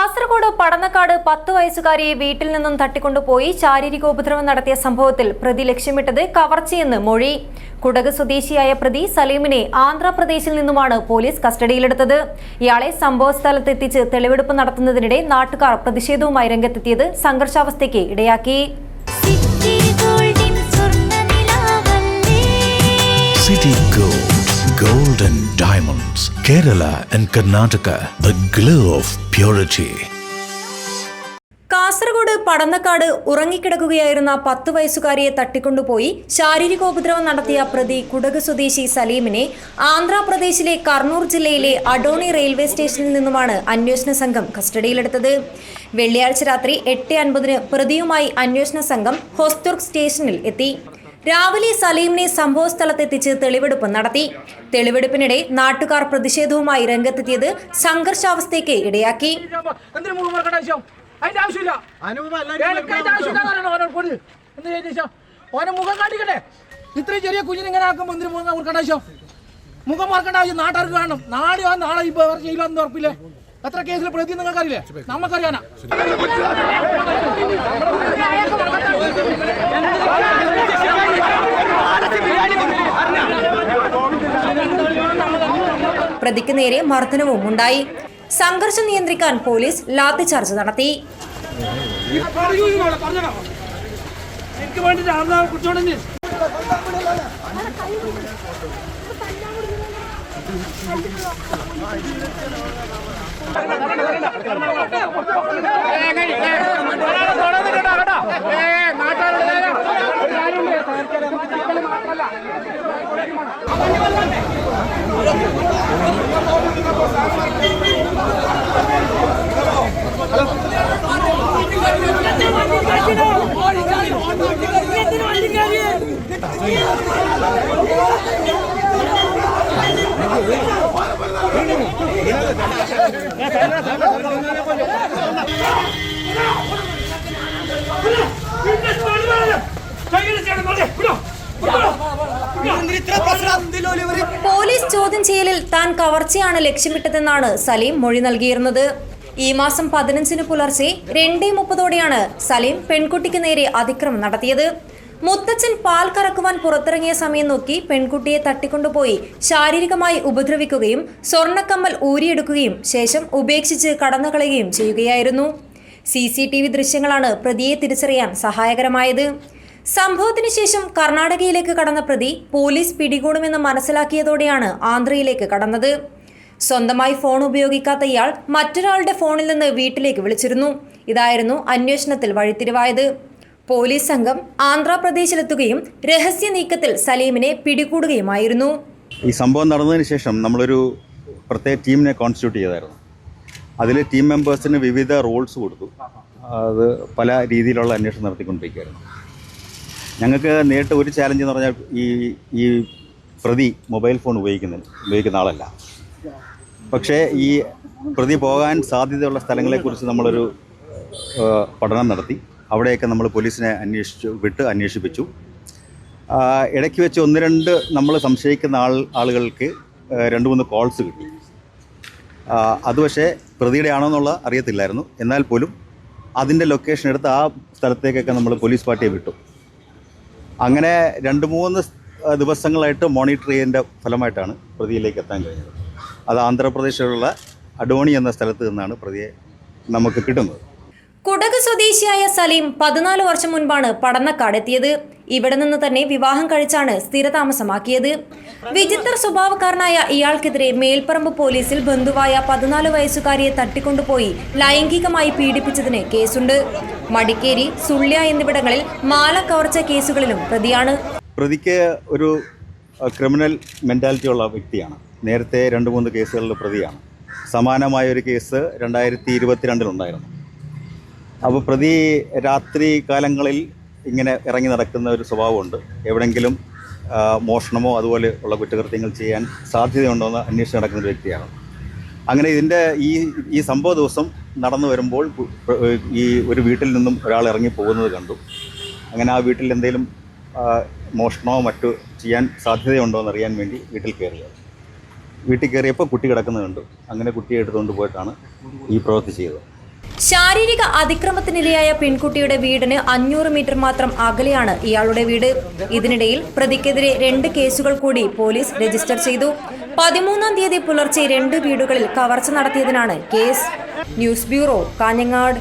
കാസർഗോഡ് പടന്നക്കാട് പത്ത് വയസ്സുകാരിയെ വീട്ടിൽ നിന്നും തട്ടിക്കൊണ്ടുപോയി ശാരീരികോപദ്രവം നടത്തിയ സംഭവത്തിൽ പ്രതി ലക്ഷ്യമിട്ടത് കവർച്ചയെന്ന് മൊഴി. കുടക് സ്വദേശിയായ പ്രതി സലീമിനെ ആന്ധ്രാപ്രദേശിൽ നിന്നുമാണ് പോലീസ് കസ്റ്റഡിയിലെടുത്തത്. ഇയാളെ സംഭവസ്ഥലത്തെത്തിച്ച് തെളിവെടുപ്പ് നടത്തുന്നതിനിടെ നാട്ടുകാർ പ്രതിഷേധവുമായി രംഗത്തെത്തിയത് സംഘർഷാവസ്ഥയ്ക്ക് ഇടയാക്കി. സിറ്റി ഗോൾഡിൻ സ്വർണനിലാവല്ലേ City Gold, Gold and Diamonds, Kerala and Karnataka the glow of purity Kasaragod Padannakkad ഉറങ്ങിക്കിടക്കുകയായിരുന്ന പത്ത് വയസ്സുകാരിയെ തട്ടിക്കൊണ്ടുപോയി ശാരീരികോപദ്രവം നടത്തിയ പ്രതി കുടക് സ്വദേശി സലീമിനെ ആന്ധ്രാപ്രദേശിലെ കർണൂർ ജില്ലയിലെ അഡോണി റെയിൽവേ സ്റ്റേഷനിൽ നിന്നുമാണ് അന്വേഷണ സംഘം കസ്റ്റഡിയിലെടുത്തത്. വെള്ളിയാഴ്ച രാത്രി എട്ട് അൻപതിന് പ്രതിയുമായി അന്വേഷണ സംഘം ഹോസ്തുർഗ് സ്റ്റേഷനിൽ എത്തി. രാവിലെ സലീമിനെ സംഭവസ്ഥലത്തെത്തിച്ച് തെളിവെടുപ്പ് നടത്തി. തെളിവെടുപ്പിനിടെ നാട്ടുകാർ പ്രതിഷേധവുമായി രംഗത്തെത്തിയത് സംഘർഷാവസ്ഥയ്ക്ക് ഇടയാക്കി. ഇത്രയും ചെറിയ കുഞ്ഞിനെ ഇങ്ങനെ ആക്കുമ്പോൾ എന്തിനു മുഖം കൊടുക്കേണ്ട ആവശ്യം? മുഖം മറക്കേണ്ട ആവശ്യം. നാട്ടുകാർക്ക് കാണണം. നാട് ആ നാളെ ഇപ്പൊ അവർ ചെയ്യില്ലെന്ന് ഉറപ്പില്ലേ? എത്ര കേസിൽ പ്രതി നിങ്ങൾക്കറിയില്ലേ? നമുക്കറിയാനാ. പ്രതിക്ക് നേരെ മർദ്ദനവും ഉണ്ടായി. സംഘർഷം നിയന്ത്രിക്കാൻ പോലീസ് ലാത്തിചാർജ് നടത്തി. പറയൂ പോലീസ് ചോദ്യം ചെയ്യലിൽ താൻ കവർച്ചയാണ് ലക്ഷ്യമിട്ടതെന്നാണ് സലീം മൊഴി നൽകിയിരുന്നത്. ഈ മാസം പതിനഞ്ചിന് പുലർച്ചെ രണ്ടേ മുപ്പതോടെയാണ് സലീം പെൺകുട്ടിക്ക് നേരെ അതിക്രമം നടത്തിയത്. മുത്തച്ഛൻ പാൽ കറക്കുവാൻ പുറത്തിറങ്ങിയ സമയം നോക്കി പെൺകുട്ടിയെ തട്ടിക്കൊണ്ടുപോയി. ശാരീരികമായി ഉപദ്രവിക്കുകയും സ്വർണക്കമ്മൽ ഊരിയെടുക്കുകയും ശേഷം ഉപേക്ഷിച്ച് കടന്നുകളയുകയും ചെയ്യുകയായിരുന്നു. സി സി ടി വി ദൃശ്യങ്ങളാണ് പ്രതിയെ തിരിച്ചറിയാൻ സഹായകരമായത്. സംഭവത്തിന് ശേഷം കർണാടകയിലേക്ക് കടന്ന പ്രതി പോലീസ് പിടികൂടുമെന്ന് മനസ്സിലാക്കിയതോടെയാണ് ആന്ധ്രയിലേക്ക് കടന്നത്. സ്വന്തമായി ഫോൺ ഉപയോഗിക്കാത്ത ഇയാൾ മറ്റൊരാളുടെ ഫോണിൽ നിന്ന് വീട്ടിലേക്ക് വിളിച്ചിരുന്നു. ഇതായിരുന്നു അന്വേഷണത്തിൽ വഴിത്തിരിവായത്. പോലീസ് സംഘം ആന്ധ്രാപ്രദേശിലെത്തുകയും രഹസ്യ നീക്കത്തിൽ സലീമിനെ പിടികൂടുകയുമായിരുന്നു. ഈ സംഭവം നടന്നതിന് ശേഷം നമ്മളൊരു പ്രത്യേക ടീമിനെ കോൺസ്റ്റിറ്റ്യൂട്ട് ചെയ്തായിരുന്നു. അതിൽ ടീം മെമ്പേഴ്സിന് വിവിധ റോൾസ് കൊടുത്തു. അത് പല രീതിയിലുള്ള അന്വേഷണം നടത്തിക്കൊണ്ടിരിക്കുകയായിരുന്നു. ഞങ്ങൾക്ക് നേരിട്ട് ഒരു ചാലഞ്ച് എന്ന് പറഞ്ഞാൽ ഈ ഈ പ്രതി മൊബൈൽ ഫോൺ ഉപയോഗിക്കുന്ന ഉപയോഗിക്കുന്ന ആളല്ല. പക്ഷേ ഈ പ്രതി പോകാൻ സാധ്യതയുള്ള സ്ഥലങ്ങളെക്കുറിച്ച് നമ്മളൊരു പഠനം നടത്തി. അവിടെയൊക്കെ നമ്മൾ പോലീസിനെ അന്വേഷിച്ചു വിട്ട് അന്വേഷിപ്പിച്ചു. ഇടയ്ക്ക് വെച്ച് ഒന്ന് രണ്ട് നമ്മൾ സംശയിക്കുന്ന ആൾ ആളുകൾക്ക് രണ്ട് മൂന്ന് കോൾസ് കിട്ടി. അത് പക്ഷേ പ്രതിയുടെ ആണോ എന്നുള്ള അറിയത്തില്ലായിരുന്നു. എന്നാൽ പോലും അതിന്റെ ലൊക്കേഷൻ എടുത്ത് ആ സ്ഥലത്തേക്കൊക്കെ നമ്മൾ പോലീസ് പാർട്ടിയെ വിട്ടു. അങ്ങനെ രണ്ട് മൂന്ന് ദിവസങ്ങളായിട്ട് മോണിറ്റർ ചെയ്തതിന്റെ ഫലമായിട്ടാണ് പ്രതിയിലേക്ക് എത്താൻ കഴിഞ്ഞത്. അത് ആന്ധ്രാപ്രദേശിലുള്ള അഡോണി എന്ന സ്ഥലത്ത് നിന്നാണ് പ്രതിയെ നമുക്ക് കിട്ടുന്നത്. കുടക് സ്വദേശിയായ സലീം പതിനാല് വർഷം മുൻപാണ് പടന്നക്കാടെത്തിയത്. ഇവിടെ നിന്ന് തന്നെ വിവാഹം കഴിച്ചാണ് സ്ഥിരതാമസമാക്കിയത്. വിചിത്ര സ്വഭാവക്കാരനായ ഇയാൾക്കെതിരെ മേൽപ്പറമ്പ് പോലീസിൽ ബന്ധുവായ പതിനാല് വയസ്സുകാരിയെ തട്ടിക്കൊണ്ടുപോയി ലൈംഗികമായി പീഡിപ്പിച്ചതിന് കേസുണ്ട്. മടിക്കേരി സുള്ളിയ എന്നിവിടങ്ങളിൽ മാല കവർച്ച കേസുകളിലും പ്രതിയാണ്. പ്രതിക്ക് ഒരു ക്രിമിനൽ മെന്റാലിറ്റി ഉള്ള വ്യക്തിയാണ്. നേരത്തെ രണ്ട് മൂന്ന് കേസുകളിൽ പ്രതിയാണ്. സമാനമായ ഒരു കേസ് രണ്ടായിരത്തി ഇരുപത്തിരണ്ടിലുണ്ടായിരുന്നു അപ്പോൾ പ്രതി രാത്രി കാലങ്ങളിൽ ഇങ്ങനെ ഇറങ്ങി നടക്കുന്ന ഒരു സ്വഭാവമുണ്ട്. എവിടെങ്കിലും മോഷണമോ അതുപോലെ ഉള്ള കുറ്റകൃത്യങ്ങൾ ചെയ്യാൻ സാധ്യതയുണ്ടോ എന്ന് അന്വേഷിച്ച് നടക്കുന്ന ഒരു വ്യക്തിയാണ്. അങ്ങനെ ഇതിന്റെ ഈ ഈ സംഭവ ദിവസം നടന്നു വരുമ്പോൾ ഈ ഒരു വീട്ടിൽ നിന്നും ഒരാൾ ഇറങ്ങി പോകുന്നത് കണ്ടു. അങ്ങനെ ആ വീട്ടിൽ എന്തെങ്കിലും മോഷണമോ മറ്റു ചെയ്യാൻ സാധ്യതയുണ്ടോ എന്ന് അറിയാൻ വേണ്ടി വീട്ടിൽ കയറിയത്. വീട്ടിൽ കയറിയപ്പോൾ കുട്ടി കിടക്കുന്നത് കണ്ടു. അങ്ങനെ കുട്ടിയെ എടുത്തുകൊണ്ട് പോയിട്ടാണ് ഈ പ്രവൃത്തി ചെയ്തത്. ശാരീരിക അതിക്രമത്തിനിരയായ പെൺകുട്ടിയുടെ വീടിന് അഞ്ഞൂറ് മീറ്റർ മാത്രം അകലെയാണ് ഇയാളുടെ വീട്. ഇതിനിടയിൽ പ്രതിക്കെതിരെ രണ്ട് കേസുകൾ കൂടി പോലീസ് രജിസ്റ്റർ ചെയ്തു. പതിമൂന്നാം തീയതി പുലർച്ചെ രണ്ട് വീടുകളിൽ കവർച്ച നടത്തിയതിനാണ് കേസ്. News bureau Kanhangad.